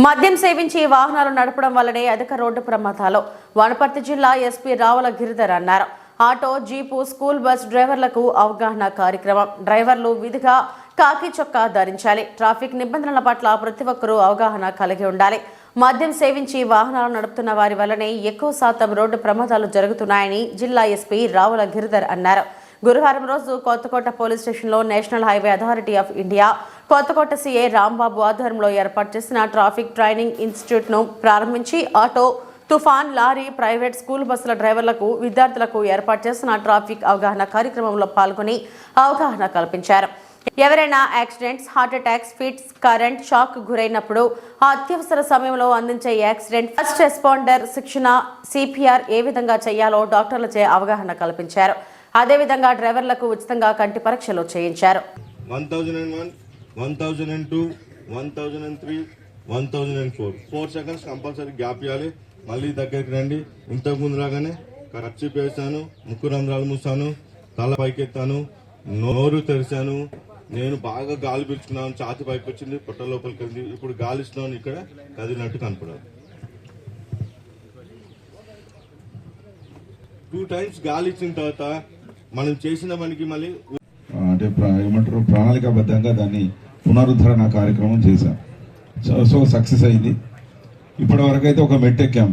మద్యం సేవించి వాహనాలు నడపడం వల్లనే అధిక రోడ్డు ప్రమాదాలు. వనపర్తి జిల్లా ఎస్పీ రావుల గిరిధర్ అన్నారు. ఆటో జీపు స్కూల్ బస్ డ్రైవర్లకు అవగాహన కార్యక్రమం. డ్రైవర్లు విధిగా కాకి చొక్కా ధరించాలి. ట్రాఫిక్ నిబంధనల పట్ల ప్రతి ఒక్కరూ అవగాహన కలిగి ఉండాలి. మద్యం సేవించి వాహనాలు నడుపుతున్న వారి వల్లనే ఎక్కువ శాతం రోడ్డు ప్రమాదాలు జరుగుతున్నాయని జిల్లా ఎస్పీ రావుల గిరిధర్ అన్నారు. గురువారం రోజు కొత్తకోట పోలీస్ స్టేషన్లో national highway authority of India Kothakota CA Rambabu ఆధ్వర్యంలో ఏర్పాటు చేసిన ట్రాఫిక్ ట్రైనింగ్ ఇన్స్టిట్యూట్ను ప్రారంభించి ఆటో తుఫాన్ లారీ ప్రైవేట్ స్కూల్ బస్సుల డ్రైవర్లకు విద్యార్థులకు ఏర్పాటు చేసిన ట్రాఫిక్ అవగాహన కార్యక్రమంలో పాల్గొని అవగాహన కల్పించారు. ఎవరైనా accidents heart attacks fits current shock గురైనప్పుడు ఆ అత్యవసర సమయంలో అందించే యాక్సిడెంట్ ఫస్ట్ రెస్పాండర్ శిక్షణ సిపిఆర్ ఏ విధంగా చేయాలో డాక్టర్లచే అవగాహన కల్పించారు. అదేవిధంగా డ్రైవర్లకు ఉచితంగా కంటి పరీక్షలు చేయించారు. One thousand and two one thousand and three one thousand and four four seconds compulsory gap ఇవ్వాలి మళ్ళీ దగ్గరికి రండి. ఇంతకు ముందు రాగానే ఖర్చు పేసాను ముక్కు రంధ్రాలు మూసాను. తల పైకెత్తాను. నోరు తెరిచాను. నేను బాగా గాలి పీల్చుకున్నాను. ఛాతి పైకి వచ్చింది. పొట్ట లోపలికి వెళ్ళింది. ఇప్పుడు గాలి ఇస్తున్నాను. ఇక్కడ కదిలినట్టు కనపడదు. టూ టైమ్స్ గాలి ఇచ్చిన తర్వాత మనం చేసిన పనికి మళ్ళీ అంటే ఏమంటారు ప్రణాళికాబద్ధంగా దాన్ని పునరుద్ధరణ కార్యక్రమం చేశాం. సో సో సక్సెస్ అయింది. ఇప్పటి వరకు అయితే ఒక మెట్ ఎక్కాం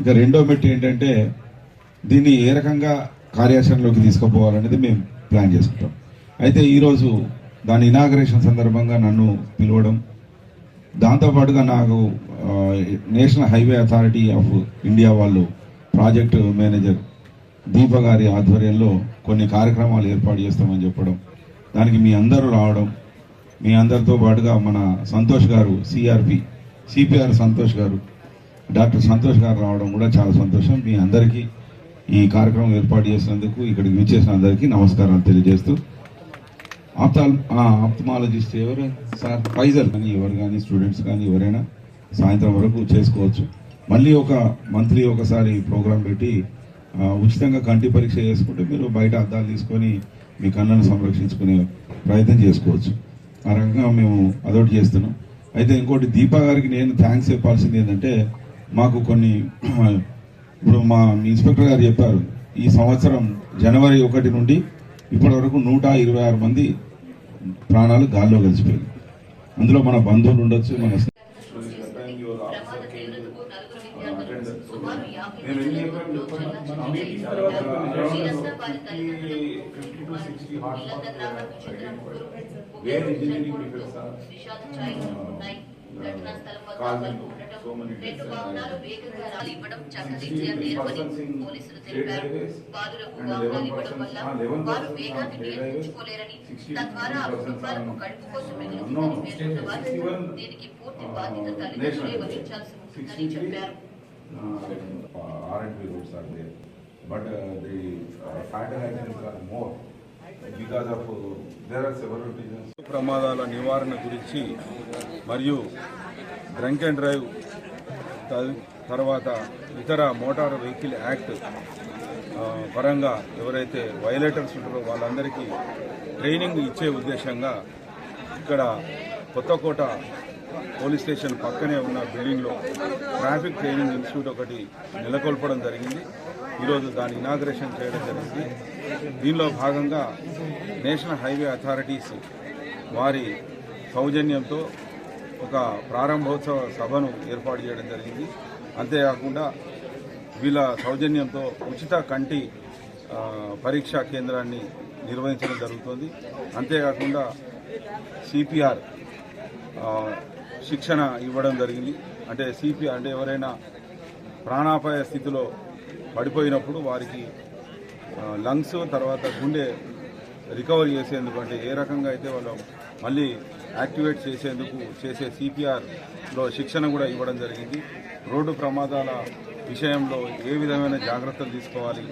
ఇక రెండో మెట్ ఏంటంటే దీన్ని ఏ రకంగా కార్యాచరణలోకి తీసుకుపోవాలనేది మేము ప్లాన్ చేసుకుంటాం. అయితే ఈరోజు దాని ఇనాగరేషన్ సందర్భంగా నన్ను పిలవడం దాంతోపాటుగా నాకు national highway authority of India వాళ్ళు ప్రాజెక్ట్ మేనేజర్ దీప గారి ఆధ్వర్యంలో కొన్ని కార్యక్రమాలు ఏర్పాటు చేస్తామని చెప్పడం దానికి మీ అందరూ రావడం మీ అందరితో పాటుగా మన సంతోష్ గారు సిఆర్పి సిపిఆర్ సంతోష్ గారు డాక్టర్ సంతోష్ గారు రావడం కూడా చాలా సంతోషం. మీ అందరికీ ఈ కార్యక్రమం ఏర్పాటు చేసినందుకు ఇక్కడికి విచ్చేసిన అందరికీ నమస్కారాలు తెలియజేస్తూ. ఆప్తాల్ ఆప్తమాలజిస్ట్ ఎవరు? సార్ ఫైజర్ కానీ ఎవరు కానీ స్టూడెంట్స్ కానీ ఎవరైనా సాయంత్రం వరకు చేసుకోవచ్చు. మళ్ళీ ఒక మంత్లీ ఒకసారి ప్రోగ్రాం పెట్టి ఉచితంగా కంటి పరీక్ష చేసుకుంటే మీరు బయట అద్దాలు తీసుకొని మీ కళ్ళను సంరక్షించుకునే ప్రయత్నం చేసుకోవచ్చు. ఆ రకంగా మేము అదొకటి చేస్తున్నాం. అయితే ఇంకోటి దీపా గారికి నేను థ్యాంక్స్ చెప్పాల్సింది ఏంటంటే మాకు కొన్ని ఇప్పుడు మా ఇన్స్పెక్టర్ గారు చెప్పారు ఈ సంవత్సరం జనవరి ఒకటి నుండి ఇప్పటి వరకు నూట ఇరవై ఆరు మంది ప్రాణాలు గాల్లో కలిసిపోయాయి అందులో మన బంధువులు ఉండొచ్చు మన వేరే ఇంజనీరింగ్ డిఫెక్ట్స్ రెండు వాహనాలు వేగంగా రాలి ఇవ్వడం చక్కదిద్దిన నేరమని పోలీసులు తెలిపారు బాలురకు వాహనాలు ఇవ్వడం వల్ల వారు వేగాన్ని నియంత్రించుకోలేరని తద్వారా ఆ కుటుంబాలకు కడుపు కోసం మిగులుతుందని పేర్కొన్న వారు దీనికి పూర్తి బాధ్యత తల్లిదండ్రులే వహించాల్సి ఉంటుందని చెప్పారు R&B roads are there, but uh, the uh, fatal accidents are more because of, uh, there are several reasons. ప్రమాదాల నివారణ గురించి మరియు డ్రంక్ అండ్ డ్రైవ్ తర్వాత ఇతర మోటార్ వెహికల్ యాక్ట్ పరంగా ఎవరైతే వైలేటర్స్ ఉంటారో వాళ్ళందరికీ ట్రైనింగ్ ఇచ్చే ఉద్దేశంగా ఇక్కడ కొత్తకోట పోలీస్ స్టేషన్ పక్కనే ఉన్న బిల్డింగ్లో ట్రాఫిక్ ట్రైనింగ్ ఇన్స్టిట్యూట్ ఒకటి నెలకొల్పడం జరిగింది. ఈరోజు దాని ఇనాగ్రేషన్ చేయడం జరిగింది. దీనిలో భాగంగా నేషనల్ హైవే అథారిటీస్ వారి సౌజన్యంతో ఒక ప్రారంభోత్సవ సభను ఏర్పాటు చేయడం జరిగింది. అంతేకాకుండా వీళ్ళ సౌజన్యంతో ఉచిత కంటి పరీక్షా కేంద్రాన్ని నిర్వహించడం జరుగుతుంది. అంతేకాకుండా సిపిఆర్ శిక్షణ ఇవ్వడం జరిగింది. అంటే సిపిఆర్ అంటే ఎవరైనా ప్రాణాపాయ స్థితిలో పడిపోయినప్పుడు వారికి లంగ్స్ తర్వాత గుండె రికవరీ చేసేందుకు అంటే ఏ రకంగా అయితే వాళ్ళు మళ్ళీ యాక్టివేట్ చేసేందుకు చేసే సిపిఆర్లో శిక్షణ కూడా ఇవ్వడం జరిగింది. రోడ్డు ప్రమాదాల విషయంలో ఏ విధమైన జాగ్రత్తలు తీసుకోవాలి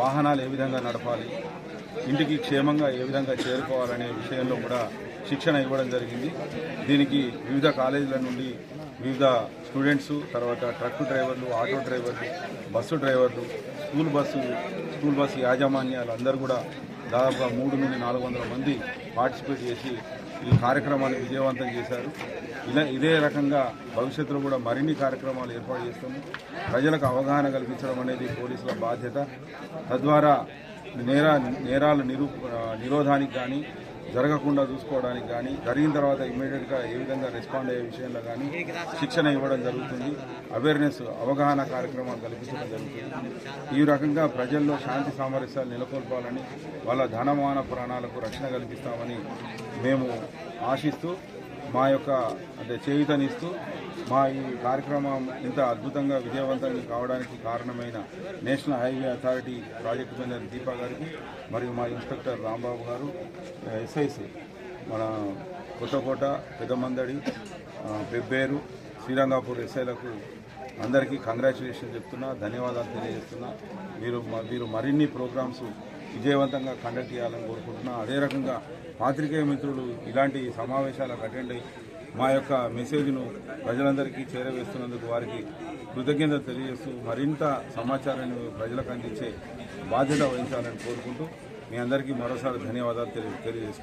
వాహనాలు ఏ విధంగా నడపాలి ఇంటికి క్షేమంగా ఏ విధంగా చేరుకోవాలనే విషయంలో కూడా శిక్షణ ఇవ్వడం జరిగింది. దీనికి వివిధ కాలేజీల నుండి వివిధ స్టూడెంట్స్ తర్వాత ట్రక్ డ్రైవర్లు ఆటో డ్రైవర్లు బస్సు డ్రైవర్లు స్కూల్ బస్సు స్కూల్ బస్సు యాజమాన్యాలు అందరూ కూడా దాదాపుగా మూడు నుండి నాలుగు వందల మంది పార్టిసిపేట్ చేసి ఈ కార్యక్రమాన్ని విజయవంతం చేశారు. ఇలా ఇదే రకంగా భవిష్యత్తులో కూడా మరిన్ని కార్యక్రమాలు ఏర్పాటు చేస్తాము. ప్రజలకు అవగాహన కల్పించడం అనేది పోలీసుల బాధ్యత. తద్వారా నేర నేరాల నిరూ నిరోధానికి కానీ జరగకుండా చూసుకోవడానికి కానీ జరిగిన తర్వాత ఇమీడియట్గా ఏ విధంగా రెస్పాండ్ అయ్యే విషయంలో కానీ శిక్షణ ఇవ్వడం జరుగుతుంది. అవేర్నెస్ అవగాహన కార్యక్రమాలు కల్పించడం జరుగుతుంది. ఈ రకంగా ప్రజల్లో శాంతి సామరస్యాలు నెలకొల్పాలని వాళ్ళ ధనమాన ప్రాణాలకు రక్షణ కల్పిస్తామని మేము ఆశిస్తూ మా యొక్క అంటే చేయుతనిస్తూ మా ఈ కార్యక్రమం ఇంత అద్భుతంగా విజయవంతంగా కావడానికి కారణమైన national highway authority project manager Deepa గారికి మరియు మా ఇన్స్పెక్టర్ రాంబాబు గారు ఎస్ఐస్ మన కొత్తకోట పెద్దమందడి బెబ్బేరు శ్రీరంగాపూర్ ఎస్ఐలకు అందరికీ కంగ్రాచులేషన్ చెప్తున్నా ధన్యవాదాలు తెలియజేస్తున్నా. మీరు మీరు మరిన్ని ప్రోగ్రామ్స్ విజయవంతంగా కండక్ట్ చేయాలని కోరుకుంటున్నాం. అదే రకంగా పాత్రికేయ మిత్రులు ఇలాంటి సమావేశాలకు అటెండ్ అయ్యి మా యొక్క మెసేజ్ను ప్రజలందరికీ చేరవేస్తున్నందుకు వారికి కృతజ్ఞత తెలియజేస్తూ మరింత సమాచారాన్ని ప్రజలకు అందించే బాధ్యత వహించాలని కోరుకుంటూ మీ అందరికీ మరోసారి ధన్యవాదాలు తెలియ తెలియజేస్తున్నాను